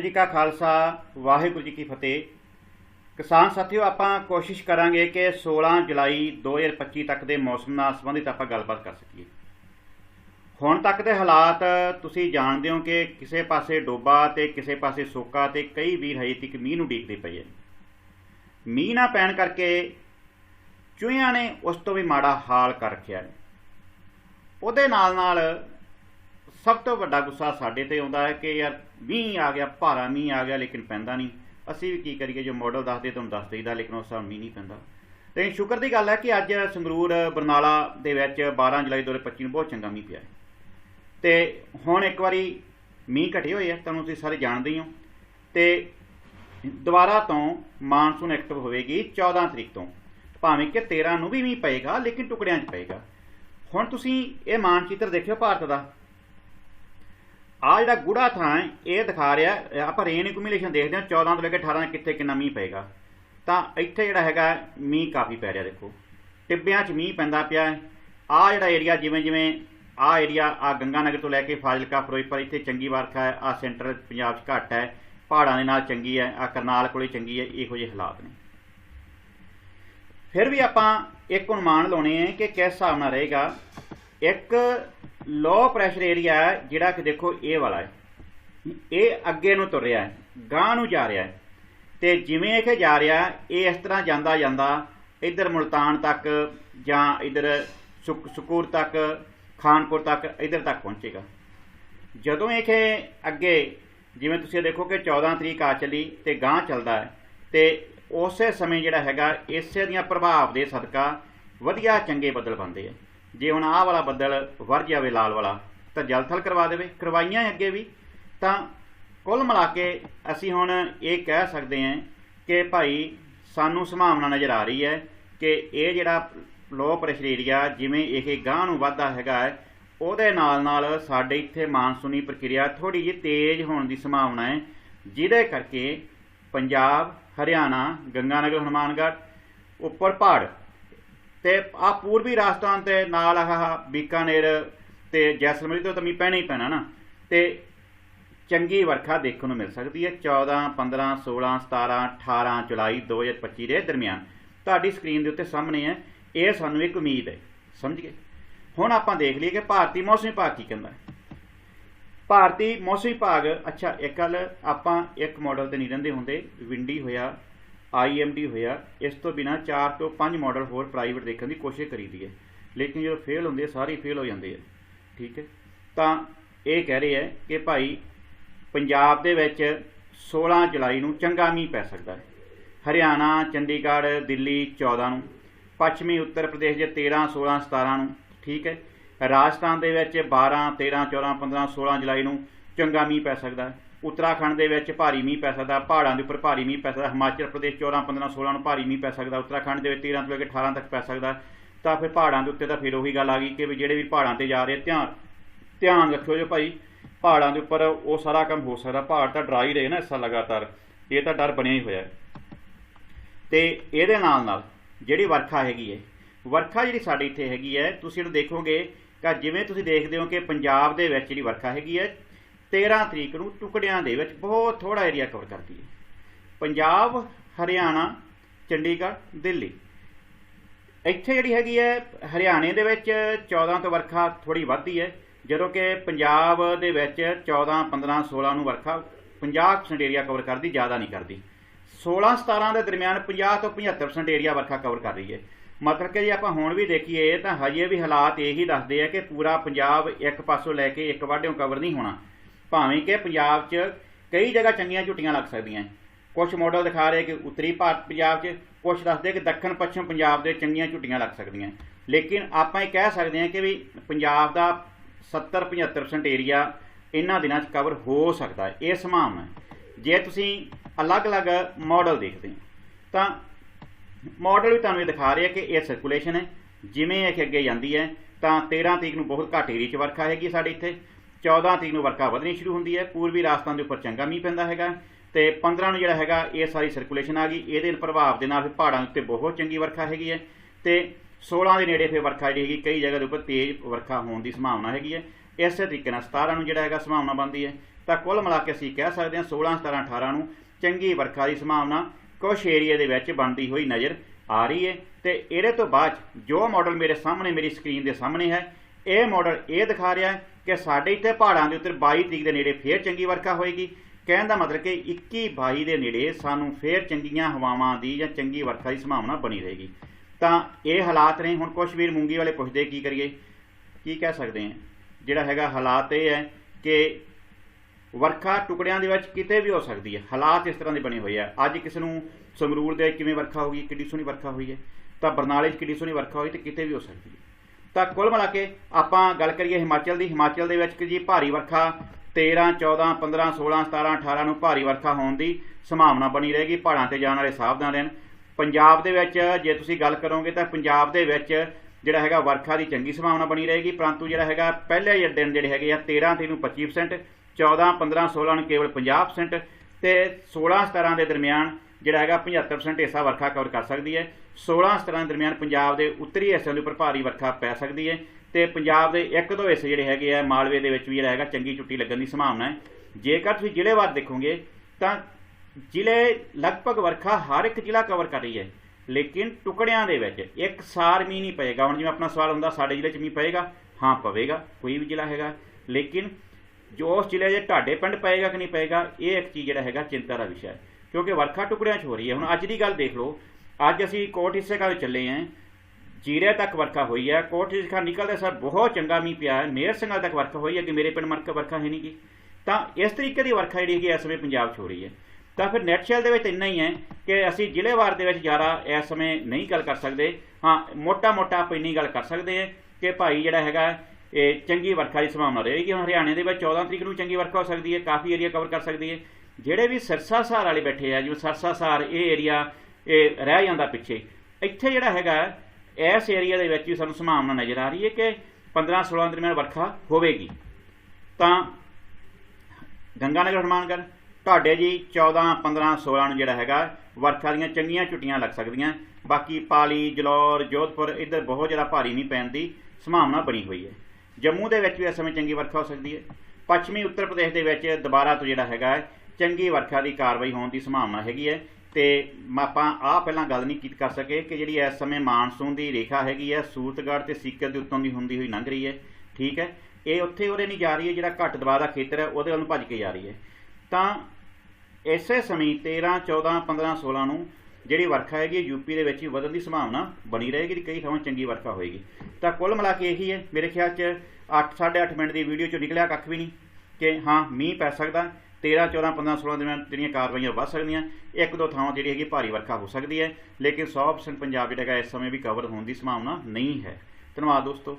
ਵਾਹਿਗੁਰੂ ਜੀ ਕਾ ਖਾਲਸਾ, ਵਾਹਿਗੁਰੂ ਜੀ ਕੀ ਫਤਿਹ। ਕਿਸਾਨ ਸਾਥੀਓ, ਆਪਾਂ ਕੋਸ਼ਿਸ਼ ਕਰਾਂਗੇ ਕਿ 16 ਜੁਲਾਈ 2025 ਤੱਕ ਦੇ ਮੌਸਮ ਨਾਲ ਸੰਬੰਧਿਤ ਆਪਾਂ ਗੱਲਬਾਤ ਕਰ ਸਕੀਏ। ਹੁਣ ਤੱਕ ਦੇ ਹਾਲਾਤ ਤੁਸੀਂ ਜਾਣਦੇ ਹੋ ਕਿ ਕਿਸੇ ਪਾਸੇ ਡੋਬਾ ਤੇ ਕਿਸੇ ਪਾਸੇ ਸੋਕਾ ਤੇ ਕਈ ਵੀਰ ਹਜੇ ਤੱਕ ਮੀਂਹ ਨੂੰ ਡੀਕਦੇ ਪਏ ਆ। ਮੀਂਹ ਨਾ ਪੈਣ ਕਰਕੇ ਚੂਹਿਆਂ ਨੇ ਉਸ ਤੋਂ ਵੀ ਮਾੜਾ ਹਾਲ ਕਰ ਰੱਖਿਆ। ਹੈ ਉਹਦੇ ਨਾਲ ਨਾਲ ਸਭ ਤੋਂ ਵੱਡਾ ਗੁੱਸਾ ਸਾਡੇ ਤੇ ਆਉਂਦਾ ਹੈ ਕਿ ਯਾਰ ਮੀਂਹ ਆ ਗਿਆ, ਭਾਰਾ ਮੀਂਹ ਆ ਗਿਆ, ਲੇਕਿਨ ਪੈਂਦਾ ਨਹੀਂ। ਅਸੀਂ ਵੀ ਕੀ ਕਰੀਏ, ਜੋ ਮਾਡਲ ਦੱਸਦੇ ਤੁਹਾਨੂੰ ਦੱਸ ਦਈਦਾ, ਲੇਕਿਨ ਉਸ ਹਿਸਾਬ ਮੀਂਹ ਨਹੀਂ ਪੈਂਦਾ। ਤੇ ਸ਼ੁਕਰ ਦੀ ਗੱਲ ਹੈ ਕਿ ਅੱਜ ਸੰਗਰੂਰ, ਬਰਨਾਲਾ ਦੇ ਵਿੱਚ 12 ਜੁਲਾਈ 2025 ਨੂੰ ਬਹੁਤ ਚੰਗਾ ਮੀਂਹ ਪਿਆ ਹੈ। ਤੇ ਹੁਣ ਇੱਕ ਵਾਰੀ ਮੀਂਹ ਘਟੇ ਹੋਏ ਆ, ਤੁਹਾਨੂੰ ਤੁਸੀਂ ਸਾਰੇ ਜਾਣਦੇ ਹੀ ਹੋ। ਤੇ ਦੁਬਾਰਾ ਤੋਂ ਮਾਨਸੂਨ ਐਕਟਿਵ ਹੋਵੇਗੀ 14 ਤਰੀਕ ਤੋਂ। ਭਾਵੇਂ ਕਿ 13 ਨੂੰ ਵੀ ਮੀਂਹ ਪਏਗਾ, ਲੇਕਿਨ ਟੁਕੜਿਆਂ 'ਚ ਪਏਗਾ। ਹੁਣ ਤੁਸੀਂ ਇਹ ਮਾਨਚਿੱਤਰ ਦੇਖਿਓ ਭਾਰਤ ਦਾ। ਆ ਜਿਹੜਾ ਗੂੜਾ ਥਾਂ ਹੈ, ਇਹ ਦਿਖਾ ਰਿਹਾ ਆਪਾਂ ਰੇਨ ਐਕੂਮੂਲੇਸ਼ਨ ਦੇਖਦੇ ਹਾਂ 14 ਤੋਂ ਲੈ ਕੇ 18 ਕਿੱਥੇ ਕਿੰਨਾ ਮੀਂਹ ਪਏਗਾ। ਤਾਂ ਇੱਥੇ ਜਿਹੜਾ ਹੈਗਾ, ਮੀਂਹ ਕਾਫੀ ਪੈ ਰਿਹਾ ਦੇਖੋ। ਟਿੱਬਿਆਂ 'ਚ ਮੀਂਹ ਪੈਂਦਾ ਪਿਆ ਹੈ। ਆ ਜਿਹੜਾ ਏਰੀਆ ਜਿਵੇਂ ਜਿਵੇਂ ਆ ਏਰੀਆ ਆ ਗੰਗਾਨਗਰ ਤੋਂ ਲੈ ਕੇ ਫਾਜ਼ਿਲਕਾ, ਫਿਰੋਜ਼ਪੁਰ, ਇੱਥੇ ਚੰਗੀ ਵਰਖਾ ਹੈ ਆ ਸੈਂਟਰ ਪੰਜਾਬ 'ਚ ਘੱਟ ਹੈ। ਪਹਾੜਾਂ ਦੇ ਨਾਲ ਚੰਗੀ ਹੈ ਆ ਕਰਨਾਲ ਕੋਲੇ ਚੰਗੀ ਹੈ, ਇਹੋ ਜਿਹੇ ਹਾਲਾਤ ਨੇ। ਫਿਰ ਵੀ ਆਪਾਂ ਇੱਕ ਅਨੁਮਾਨ ਲਾਉਣੇ ਹੈ ਕਿ ਕਿਸ ਹਿਸਾਬ ਨਾਲ ਰਹੇਗਾ ਇੱਕ ਲੋ ਪ੍ਰੈਸ਼ਰ ਏਰੀਆ ਜਿਹੜਾ ਕਿ ਦੇਖੋ ਇਹ ਵਾਲਾ ਹੈ। ਇਹ ਅੱਗੇ ਨੂੰ ਤੁਰ ਰਿਹਾ ਹੈ ਗਾਂ ਨੂੰ ਜਾ ਰਿਹਾ ਹੈ। ਤੇ ਜਿਵੇਂ ਇਹ ਜਾ ਰਿਹਾ, ਇਹ ਇਸ ਤਰ੍ਹਾਂ ਜਾਂਦਾ ਜਾਂਦਾ ਇੱਧਰ ਮੁਲਤਾਨ ਤੱਕ ਜਾਂ ਇੱਧਰ ਸੁਕ- ਸਕੂਰ ਤੱਕ, ਖਾਨਪੁਰ ਤੱਕ ਇੱਧਰ ਤੱਕ ਪਹੁੰਚੇਗਾ। ਜਦੋਂ ਇਹ ਅੱਗੇ, ਜਿਵੇਂ ਤੁਸੀਂ ਦੇਖੋ ਕਿ 14 ਤਰੀਕ ਆ ਚੱਲੀ ਤੇ ਗਾਂ ਚੱਲਦਾ ਹੈ, ਤੇ ਉਸੇ ਸਮੇਂ ਜਿਹੜਾ ਹੈਗਾ, ਇਸੇ ਦੀਆਂ ਪ੍ਰਭਾਵ ਦੇ ਸਦਕਾ ਵਧੀਆ ਚੰਗੇ ਬੱਦਲ ਬਣਦੇ ਆ। ਜੇ ਹੁਣ ਆਹ ਵਾਲਾ ਬੱਦਲ ਵਰ ਜਾਵੇ ਲਾਲ ਵਾਲਾ, ਤਾਂ ਜਲਥਲ ਕਰਵਾ ਦੇਵੇ। ਕਰਵਾਈਆਂ ਅੱਗੇ ਵੀ। ਤਾਂ ਕੁੱਲ ਮਿਲਾ ਕੇ ਅਸੀਂ ਹੁਣ ਇਹ ਕਹਿ ਸਕਦੇ ਹਾਂ ਕਿ ਭਾਈ ਸਾਨੂੰ ਸੰਭਾਵਨਾ ਨਜ਼ਰ ਆ ਰਹੀ ਹੈ ਕਿ ਇਹ ਜਿਹੜਾ ਲੋ ਪ੍ਰੈਸ਼ਰ ਏਰੀਆ ਜਿਵੇਂ ਇਹ ਗਾਂ ਨੂੰ ਵੱਧਦਾ ਹੈਗਾ ਹੈ, ਉਹਦੇ ਨਾਲ ਨਾਲ ਸਾਡੇ ਇੱਥੇ ਮਾਨਸੂਨੀ ਪ੍ਰਕਿਰਿਆ ਥੋੜੀ ਜਿਹੀ ਤੇਜ਼ ਹੋਣ ਦੀ ਸੰਭਾਵਨਾ ਹੈ, ਜਿਹਦੇ ਕਰਕੇ ਪੰਜਾਬ, ਹਰਿਆਣਾ, ਗੰਗਾਨਗਰ, ਹਨੂਮਾਨਗੜ੍ਹ, ਉੱਪਰ ਪਹਾੜ ਤੇ ਆ ਪੂਰਬੀ ਰਾਜਸਥਾਨ ਤੇ ਨਾਲ ਆਹ ਬੀਕਾਨੇਰ ਤੇ ਜੈਸਲਮੇਰ ਤੋਂ ਤਾਂ ਮੀਂਹ ਪੈਣਾ ਹੀ ਪੈਣਾ ਨਾ। ਤੇ ਚੰਗੀ ਵਰਖਾ ਦੇਖਣ ਨੂੰ ਮਿਲ ਸਕਦੀ ਹੈ। 14 15 16 17 18 ਜੁਲਾਈ 2025 ਦੇ ਦਰਮਿਆਨ। ਤੁਹਾਡੀ ਸਕਰੀਨ ਦੇ ਉੱਤੇ ਸਾਹਮਣੇ ਹੈ। ਇਹ ਸਾਨੂੰ ਇੱਕ ਉਮੀਦ ਹੈ। ਸਮਝ ਗਏ? ਹੁਣ ਆਪਾਂ ਦੇਖ ਲਈਏ ਕਿ ਭਾਰਤੀ ਮੌਸਮ ਵਿਭਾਗ ਕੀ ਕਹਿੰਦਾ ਹੈ। ਭਾਰਤੀ ਮੌਸਮ ਵਿਭਾਗ, ਅੱਛਾ, ਇੱਕ ਗੱਲ ਆਪਾਂ ਇੱਕ ਮਾਡਲ ਤੇ ਨਹੀਂ ਰਹਿੰਦੇ ਹੁੰਦੇ। ਵਿੰਡੀ ਹੋਇਆ ਆਈਐਮਡੀ ਹੋਇਆ, ਇਸ ਤੋਂ ਬਿਨਾ 4 ਤੋਂ 5 ਮਾਡਲ ਹੋਰ ਪ੍ਰਾਈਵੇਟ ਦੇਖਣ ਦੀ ਕੋਸ਼ਿਸ਼ ਕਰੀਦੀ ਹੈ। ਲੇਕਿਨ ਜਦੋਂ ਫੇਲ ਹੁੰਦੇ ਸਾਰੇ ਫੇਲ ਹੋ ਜਾਂਦੇ ਆ। ਠੀਕ ਹੈ? ਤਾਂ ਇਹ ਕਹਿ ਰਹੇ ਹੈ ਕਿ ਭਾਈ ਪੰਜਾਬ ਦੇ ਵਿੱਚ 16 ਜੁਲਾਈ ਨੂੰ ਚੰਗਾ ਮੀਂਹ ਪੈ ਸਕਦਾ ਹੈ। ਹਰਿਆਣਾ, ਚੰਡੀਗੜ੍ਹ, ਦਿੱਲੀ 14 ਨੂੰ, ਪੱਛਮੀ ਉੱਤਰ ਪ੍ਰਦੇਸ਼ ਦੇ 13 16 17 ਨੂੰ, ਠੀਕ ਹੈ? ਰਾਜਸਥਾਨ ਦੇ ਵਿੱਚ 12 13 14 15 16 ਜੁਲਾਈ ਨੂੰ ਚੰਗਾ ਮੀਂਹ ਪੈ ਸਕਦਾ ਹੈ। ਉੱਤਰਾਖੰਡ ਦੇ ਵਿੱਚ ਭਾਰੀ ਮੀਂਹ ਪੈ ਸਕਦਾ, ਪਹਾੜਾਂ ਦੇ ਉੱਪਰ ਭਾਰੀ ਮੀਂਹ ਪੈ ਸਕਦਾ, ਹਿਮਾਚਲ ਪ੍ਰਦੇਸ਼ 14 15 16 ਨੂੰ ਭਾਰੀ ਮੀਂਹ ਪੈ ਸਕਦਾ, ਉੱਤਰਾਖੰਡ ਦੇ ਵਿੱਚ 13 ਤੋਂ ਲੈ ਕੇ 18 ਤੱਕ ਪੈ ਸਕਦਾ। ਤਾਂ ਫਿਰ ਪਹਾੜਾਂ ਦੇ ਉੱਤੇ ਤਾਂ ਫਿਰ ਉਹੀ ਗੱਲ ਆ ਗਈ ਕਿ ਵੀ ਜਿਹੜੇ ਵੀ ਪਹਾੜਾਂ ਤੇ ਜਾ ਰਹੇ, ਧਿਆਨ ਧਿਆਨ ਰੱਖਿਓ ਜੋ ਭਾਈ, ਪਹਾੜਾਂ ਦੇ ਉੱਪਰ ਉਹ ਸਾਰਾ ਕੰਮ ਹੋ ਸਕਦਾ, ਪਹਾੜ ਤਾਂ ਡਰਾ ਹੀ ਰਹੇ ਨਾ ਇਸਾ ਲਗਾਤਾਰ, ਇਹ ਤਾਂ ਡਰ ਬਣਿਆ ਹੀ ਹੋਇਆ। ਹੈ ਤੇ ਇਹਦੇ ਨਾਲ ਨਾਲ ਜਿਹੜੀ ਵਰਖਾ ਹੈਗੀ ਹੈ, ਵਰਖਾ ਜਿਹੜੀ ਸਾਡੇ ਇੱਥੇ ਹੈਗੀ ਹੈ, ਤੁਸੀਂ ਇਹਨੂੰ ਦੇਖੋਗੇ ਕਿ ਜਿਵੇਂ ਤੁਸੀਂ ਦੇਖਦੇ ਹੋ ਕਿ ਪੰਜਾਬ ਦੇ ਵਿੱਚ ਜਿਹੜੀ ਵਰਖਾ ਹੈਗੀ ਹੈ 13 ਤਰੀਕ ਨੂੰ ਟੁਕੜਿਆਂ ਦੇ ਵਿੱਚ ਬਹੁਤ ਥੋੜਾ ਏਰੀਆ ਕਵਰ ਕਰਦੀ ਹੈ। ਪੰਜਾਬ, ਹਰਿਆਣਾ, ਚੰਡੀਗੜ੍ਹ, ਦਿੱਲੀ। ਇੱਥੇ ਜਿਹੜੀ ਹੈਗੀ ਹੈ, ਹਰਿਆਣੇ ਦੇ ਵਿੱਚ 14 ਤੋਂ ਵਰਖਾ ਥੋੜੀ ਵੱਧਦੀ ਹੈ, ਜਦੋਂ ਕਿ ਪੰਜਾਬ ਦੇ ਵਿੱਚ 14 15 16 ਨੂੰ ਵਰਖਾ 50% ਏਰੀਆ ਕਵਰ ਕਰਦੀ, ਜ਼ਿਆਦਾ ਨਹੀਂ ਕਰਦੀ। 16 17 ਦੇ ਦਰਮਿਆਨ 50 ਤੋਂ 75% ਏਰੀਆ ਵਰਖਾ ਕਵਰ ਕਰ ਰਹੀ ਹੈ। ਮਤਲਬ ਕਿ ਜੇ ਆਪਾਂ ਹੁਣ ਵੀ ਦੇਖੀਏ, ਤਾਂ ਹਜੇ ਵੀ ਹਾਲਾਤ ਇਹੀ ਦੱਸਦੇ ਆ ਕਿ ਪੂਰਾ ਪੰਜਾਬ ਇੱਕ ਪਾਸੋਂ ਲੈ ਕੇ ਇੱਕ ਵਾਢਿਓਂ ਕਵਰ ਨਹੀਂ ਹੋਣਾ। ਭਾਵੇਂ ਕਿ ਪੰਜਾਬ 'ਚ ਕਈ ਜਗ੍ਹਾ ਚੰਗੀਆਂ ਝੁੱਟੀਆਂ ਲੱਗ ਸਕਦੀਆਂ ਕੁਝ ਮਾਡਲ ਦਿਖਾ ਰਹੇ ਕਿ ਉੱਤਰੀ ਭਾਰਤ ਪੰਜਾਬ 'ਚ ਕੁਝ ਦੱਸਦੇ ਕਿ ਦੱਖਣ ਪੱਛਮ ਪੰਜਾਬ ਦੇ ਚੰਗੀਆਂ ਝੁੱਟੀਆਂ ਲੱਗ ਸਕਦੀਆਂ ਲੇਕਿਨ ਆਪਾਂ ਇਹ ਕਹਿ ਸਕਦੇ ਹਾਂ ਕਿ ਵੀ ਪੰਜਾਬ ਦਾ 70-75% ਏਰੀਆ ਇਹਨਾਂ ਦਿਨਾਂ 'ਚ ਕਵਰ ਹੋ ਸਕਦਾ ਹੈ। ਇਹ ਸੰਭਾਵਨਾ ਹੈ। ਜੇ ਤੁਸੀਂ ਅਲੱਗ-ਅਲੱਗ ਮਾਡਲ ਦੇਖਦੇ ਤਾਂ ਮਾਡਲ ਵੀ ਤੁਹਾਨੂੰ ਇਹ ਦਿਖਾ ਰਿਹਾ ਕਿ ਇਹ ਸਰਕੂਲੇਸ਼ਨ ਹੈ। ਜਿਵੇਂ ਇਹ ਅੱਗੇ ਜਾਂਦੀ ਹੈ, ਤਾਂ 13 ਤਰੀਕ ਨੂੰ ਬਹੁਤ ਘੱਟ ਏਰੀਆ 'ਚ ਵਰਖਾ ਹੈਗੀ ਸਾਡੇ ਇੱਥੇ। 14 ਤਰੀਕ ਨੂੰ ਵਰਖਾ ਵਧਣੀ ਸ਼ੁਰੂ ਹੁੰਦੀ ਹੈ। ਪੂਰਬੀ ਰਾਜਸਥਾਨ ਦੇ ਉੱਪਰ ਚੰਗਾ ਮੀਂਹ ਪੈਂਦਾ ਹੈਗਾ ਤੇ 15 ਨੂੰ ਜਿਹੜਾ ਹੈਗਾ, ਇਹ ਸਾਰੀ ਸਰਕੂਲੇਸ਼ਨ ਆ ਗਈ। ਇਹਦੇ ਪ੍ਰਭਾਵ ਦੇ ਨਾਲ ਫਿਰ ਪਹਾੜਾਂ ਉੱਤੇ ਬਹੁਤ ਚੰਗੀ ਵਰਖਾ ਹੈਗੀ ਹੈ ਤੇ 16 ਦੇ ਨੇੜੇ ਫਿਰ ਵਰਖਾ ਜਿਹੜੀ ਹੈਗੀ, ਕਈ ਜਗ੍ਹਾ ਦੇ ਉੱਪਰ ਤੇਜ਼ ਵਰਖਾ ਹੋਣ ਦੀ ਸੰਭਾਵਨਾ ਹੈਗੀ ਹੈ। ਇਸੇ ਤਰੀਕੇ ਨਾਲ 17 ਨੂੰ ਜਿਹੜਾ ਹੈਗਾ ਸੰਭਾਵਨਾ ਬਣਦੀ ਹੈ। ਤਾਂ ਕੁੱਲ ਮਿਲਾ ਕੇ ਅਸੀਂ ਕਹਿ ਸਕਦੇ ਹਾਂ 16 17 18 ਨੂੰ ਚੰਗੀ ਵਰਖਾ ਦੀ ਸੰਭਾਵਨਾ ਕੁਝ ਏਰੀਆ ਦੇ ਵਿੱਚ ਬਣਦੀ ਹੋਈ ਨਜ਼ਰ ਆ ਰਹੀ ਹੈ। ਤੇ ਇਹਦੇ ਤੋਂ ਬਾਅਦ 'ਚ ਜੋ ਮਾਡਲ ਮੇਰੇ ਸਾਹਮਣੇ, ਮੇਰੀ ਸਕਰੀਨ ਦੇ ਸਾਹਮਣੇ ਹੈ, ਇਹ ਮਾਡਲ ਇਹ ਦਿਖਾ ਰਿਹਾ ਹੈ ਕਿ ਸਾਡੇ ਇੱਥੇ ਪਹਾੜਾਂ ਦੇ ਉੱਤੇ 22 ਤਰੀਕ ਦੇ ਨੇੜੇ ਫੇਰ ਚੰਗੀ ਵਰਖਾ ਹੋਏਗੀ। ਕਹਿਣ ਦਾ ਮਤਲਬ ਕਿ 21 22 ਦੇ ਨੇੜੇ ਸਾਨੂੰ ਫੇਰ ਚੰਗੀਆਂ ਹਵਾਵਾਂ ਦੀ ਜਾਂ ਚੰਗੀ ਵਰਖਾ ਦੀ ਸੰਭਾਵਨਾ ਬਣੀ ਰਹੇਗੀ। ਤਾਂ ਇਹ ਹਾਲਾਤ ਨੇ। ਹੁਣ ਕੁਝ ਵੀਰ ਮੂੰਗੀ ਵਾਲੇ ਪੁੱਛਦੇ ਕੀ ਕਰੀਏ? ਕੀ ਕਹਿ ਸਕਦੇ ਹਾਂ? ਜਿਹੜਾ ਹੈਗਾ ਹਾਲਾਤ ਇਹ ਹੈ ਕਿ ਵਰਖਾ ਟੁਕੜਿਆਂ ਦੇ ਵਿੱਚ ਕਿਤੇ ਵੀ ਹੋ ਸਕਦੀ ਹੈ। ਹਾਲਾਤ ਇਸ ਤਰ੍ਹਾਂ ਦੇ ਬਣੇ ਹੋਏ ਆ। ਅੱਜ ਕਿਸ ਨੂੰ ਸੰਗਰੂਰ ਦੇ ਕਿਵੇਂ ਵਰਖਾ ਹੋ ਗਈ? ਕਿੱਡੀ ਸੋਹਣੀ ਵਰਖਾ ਹੋਈ ਹੈ। ਤਾਂ ਬਰਨਾਲੇ 'ਚ ਕਿੱਡੀ ਸੋਹਣੀ ਵਰਖਾ ਹੋਈ ਤੇ ਕਿਤੇ ਵੀ ਹੋ ਸਕਦੀ ਹੈ। ਤਾਂ ਕੁੱਲ ਮਿਲਾ ਕੇ ਆਪਾਂ ਗੱਲ ਕਰੀਏ ਹਿਮਾਚਲ ਦੀ। ਹਿਮਾਚਲ ਦੇ ਵਿੱਚ ਕਿ ਜੀ ਭਾਰੀ ਵਰਖਾ 13 14 15 16 17 18 ਨੂੰ ਭਾਰੀ ਵਰਖਾ ਹੋਣ ਦੀ ਸੰਭਾਵਨਾ ਬਣੀ ਰਹੇਗੀ ਪਹਾੜਾਂ ਤੇ ਜਾਣ ਵਾਲੇ ਸਾਵਧਾਨ ਰਹਿਣ। ਪੰਜਾਬ ਦੇ ਵਿੱਚ ਜੇ ਤੁਸੀਂ ਗੱਲ ਕਰੋਗੇ ਤਾਂ ਪੰਜਾਬ ਦੇ ਵਿੱਚ ਜਿਹੜਾ ਹੈਗਾ ਵਰਖਾ ਦੀ ਚੰਗੀ ਸੰਭਾਵਨਾ ਬਣੀ ਰਹੇਗੀ, ਪਰੰਤੂ ਜਿਹੜਾ ਹੈਗਾ ਪਹਿਲੇ ਦਿਨ ਜਿਹੜੇ ਹੈਗੇ ਆ 13 ਤਰੀਕ ਨੂੰ 25% 14 15 16 ਨੂੰ ਕੇਵਲ 50% ਤੇ 16 17 ਦੇ ਦਰਮਿਆਨ ਜਿਹੜਾ ਹੈਗਾ 75% ਹਿੱਸਾ ਵਰਖਾ ਕਵਰ ਕਰ ਸਕਦੀ ਹੈ। 16 17 ਦੇ ਦਰਮਿਆਨ ਪੰਜਾਬ ਦੇ ਉੱਤਰੀ ਹਿੱਸਿਆਂ ਦੇ ਉੱਪਰ ਭਾਰੀ ਵਰਖਾ ਪੈ ਸਕਦੀ ਹੈ ਤੇ ਪੰਜਾਬ ਦੇ ਇੱਕ ਦੋ ਹਿੱਸੇ ਜਿਹੜੇ ਹੈਗੇ ਆ, ਮਾਲਵੇ ਦੇ ਵਿੱਚ ਵੀ ਜਿਹੜਾ ਹੈਗਾ ਚੰਗੀ ਛੁੱਟੀ ਲੱਗਣ ਦੀ ਸੰਭਾਵਨਾ ਹੈ। ਜੇਕਰ ਤੁਸੀਂ ਜ਼ਿਲ੍ਹੇਵਾਰ ਦੇਖੋਗੇ ਤਾਂ ਜ਼ਿਲ੍ਹੇ ਲਗਭਗ ਵਰਖਾ ਹਰ ਇੱਕ ਜ਼ਿਲ੍ਹਾ ਕਵਰ ਕਰ ਰਹੀ ਹੈ। ਲੇਕਿਨ ਟੁਕੜਿਆਂ ਦੇ ਵਿੱਚ ਇੱਕ ਸਾਰ ਮੀਂਹ ਨਹੀਂ ਪਏਗਾ। ਹੁਣ ਜਿਵੇਂ ਆਪਣਾ ਸਵਾਲ ਹੁੰਦਾ, ਸਾਡੇ ਜ਼ਿਲ੍ਹੇ 'ਚ ਮੀਂਹ ਪਏਗਾ? ਹਾਂ, ਪਵੇਗਾ। ਕੋਈ ਵੀ ਜ਼ਿਲ੍ਹਾ ਹੈਗਾ। ਲੇਕਿਨ ਜੋ ਉਸ ਜ਼ਿਲ੍ਹੇ ਦੇ ਢਾਡੇ ਪਿੰਡ ਪਏਗਾ ਕਿ ਨਹੀਂ ਪਏਗਾ, ਇਹ ਇੱਕ ਚੀਜ਼ ਜਿਹੜਾ ਹੈਗਾ ਚਿੰਤਾ ਦਾ ਵਿਸ਼ਾ ਹੈ। ਕਿਉਂਕਿ ਵਰਖਾ ਟੁਕੜਿਆਂ 'ਚ ਹੋ ਰਹੀ ਹੈ। ਹੁਣ ਅੱਜ ਦੀ ਗੱਲ ਦੇਖ ਲਓ। ਅੱਜ ਅਸੀਂ ਕੋਟ ਹਿੱਸੇ ਕਾ ਚੱਲੇ ਆਂ ਜੀਰੇ ਤੱਕ ਵਰਖਾ ਹੋਈ ਹੈ। ਕੋਟ ਹਿੱਸਾ ਨਿਕਲਦਾ ਸਰ ਬਹੁਤ ਚੰਗਾ ਮੀਂਹ ਪਿਆ ਹੈ। ਮੇਰ ਸਿੰਘਾਂ ਤੱਕ ਵਰਖਾ ਹੋਈ ਹੈ ਕਿ ਮੇਰੇ ਪਿੰਡ ਮਰਕ ਵਰਖਾ ਹੈ ਨਹੀਂ ਗੀ। ਤਾਂ ਇਸ ਤਰੀਕੇ ਦੀ ਵਰਖਾ ਜਿਹੜੀ ਹੈਗੀ ਇਸ ਸਮੇਂ ਪੰਜਾਬ 'ਚ ਹੋ ਰਹੀ ਹੈ। ਤਾਂ ਫਿਰ ਨੈਟ ਸ਼ੈਲ ਦੇ ਵਿੱਚ ਇੰਨਾ ਹੀ ਹੈ ਕਿ ਅਸੀਂ ਜ਼ਿਲ੍ਹੇਵਾਰ ਦੇ ਵਿੱਚ ਜ਼ਿਆਦਾ ਇਸ ਸਮੇਂ ਨਹੀਂ ਗੱਲ ਕਰ ਸਕਦੇ। ਹਾਂ ਮੋਟਾ ਮੋਟਾ ਆਪਾਂ ਇੰਨੀ ਗੱਲ ਕਰ ਸਕਦੇ ਹਾਂ ਕਿ ਭਾਈ ਜਿਹੜਾ ਹੈਗਾ, ਇਹ ਚੰਗੀ ਵਰਖਾ ਦੀ ਸੰਭਾਵਨਾ ਰਹੇਗੀ। ਹੁਣ ਹਰਿਆਣੇ ਦੇ ਵਿੱਚ 14 ਤਰੀਕ ਨੂੰ ਚੰਗੀ ਵਰਖਾ ਹੋ ਸਕਦੀ ਹੈ। ਕਾਫੀ ਏਰੀਆ ਕਵਰ ਕਰ ਸਕਦੀ ਹੈ। ਜਿਹੜੇ ਵੀ ਸਰਸਾ ਸਹਾਰ ਵਾਲੇ ਬੈਠੇ ਆ, ਜਿਵੇਂ ਸਰਸਾ ਸਹਾਰ ਇਹ ਏਰੀਆ ਇਹ ਰਹਿ ਜਾਂਦਾ ਪਿੱਛੇ। ਇੱਥੇ ਜਿਹੜਾ ਹੈਗਾ, ਇਸ ਏਰੀਆ ਦੇ ਵਿੱਚ ਵੀ ਸਾਨੂੰ ਸੰਭਾਵਨਾ ਨਜ਼ਰ ਆ ਰਹੀ ਹੈ ਕਿ 15 16 ਦਰਮਿਆਨ ਵਰਖਾ ਹੋਵੇਗੀ। ਤਾਂ ਗੰਗਾਨਗਰ ਹਨੂਮਾਨਗੜ੍ਹ ਤੁਹਾਡੇ ਜੀ 14 15 16 ਨੂੰ ਜਿਹੜਾ ਹੈਗਾ, ਵਰਖਾ ਦੀਆਂ ਚੰਗੀਆਂ ਛੁੱਟੀਆਂ ਲੱਗ ਸਕਦੀਆਂ। ਬਾਕੀ ਪਾਲੀ, ਜਲੌਰ, ਜੋਧਪੁਰ, ਇੱਧਰ ਬਹੁਤ ਜ਼ਿਆਦਾ ਭਾਰੀ ਨਹੀਂ ਪੈਣ ਦੀ ਸੰਭਾਵਨਾ ਬਣੀ ਹੋਈ ਹੈ। ਜੰਮੂ ਦੇ ਵਿੱਚ ਵੀ ਇਸ ਸਮੇਂ ਚੰਗੀ ਵਰਖਾ ਹੋ ਸਕਦੀ ਹੈ। ਪੱਛਮੀ ਉੱਤਰ ਪ੍ਰਦੇਸ਼ ਦੇ ਵਿੱਚ ਦੁਬਾਰਾ ਤੋਂ ਜਿਹੜਾ ਹੈਗਾ ਚੰਗੀ ਵਰਖਾ ਦੀ ਕਾਰਵਾਈ ਹੋਣ ਦੀ ਸੰਭਾਵਨਾ ਹੈਗੀ ਹੈ ਤੇ ਆਪਾਂ ਆ ਪਹਿਲਾਂ ਗੱਲ ਨਹੀਂ ਕੀਤੀ ਕਰ ਸਕੇ ਕਿ ਜਿਹੜੀ ਇਸ ਸਮੇਂ ਮਾਨਸੂਨ ਦੀ ਰੇਖਾ ਹੈਗੀ ਹੈ, ਸੂਰਤਗੜ੍ਹ ਤੇ ਸੀਕਰ ਦੇ ਉੱਤੋਂ ਦੀ ਹੁੰਦੀ ਹੋਈ ਲੰਘ ਰਹੀ ਹੈ, ਠੀਕ ਹੈ? ਇਹ ਉੱਥੇ ਉਹਦੇ ਨਹੀਂ ਜਾ ਰਹੀ ਹੈ, ਜਿਹੜਾ ਘੱਟ ਦਬਾਅ ਦਾ ਖੇਤਰ ਹੈ, ਉਹਦੇ ਵੱਲ ਭੱਜ ਕੇ ਜਾ ਰਹੀ ਹੈ। ਤਾਂ ਇਸੇ ਸਮੇਂ 13 14 15 16 ਨੂੰ ਜਿਹੜੀ ਵਰਖਾ ਹੈਗੀ ਯੂਪੀ ਦੇ ਵਿੱਚ ਹੀ ਵਧਣ ਦੀ ਸੰਭਾਵਨਾ ਬਣੀ ਰਹੇਗੀ ਤੇ ਕਈ ਥਾਵਾਂ ਚੰਗੀ ਵਰਖਾ ਹੋਏਗੀ। ਤਾਂ ਕੁੱਲ ਮਿਲਾ ਕੇ ਇਹੀ ਹੈ, ਮੇਰੇ ਖਿਆਲ 'ਚ 8 8.5 ਮਿੰਟ ਦੀ ਵੀਡੀਓ 'ਚੋਂ ਨਿਕਲਿਆ, ਕੱਖ ਵੀ ਨਹੀਂ ਕਿ ਹਾਂ, ਮੀਂਹ ਪੈ ਸਕਦਾ। 13 14 15 16 ਦਿਨਾਂ ਜਿਹੜੀਆਂ ਕਾਰਵਾਈਆਂ ਵੱਧ ਸਕਦੀਆਂ। ਇੱਕ ਦੋ ਥਾਵਾਂ ਜਿਹੜੀ ਹੈਗੀ ਭਾਰੀ ਵਰਖਾ ਹੋ ਸਕਦੀ ਹੈ, ਲੇਕਿਨ 100% ਪੰਜਾਬ ਜਿਹੜਾ ਹੈਗਾ ਇਸ ਸਮੇਂ ਵੀ ਕਵਰ ਹੋਣ ਦੀ ਸੰਭਾਵਨਾ ਨਹੀਂ ਹੈ। ਧੰਨਵਾਦ ਦੋਸਤੋ।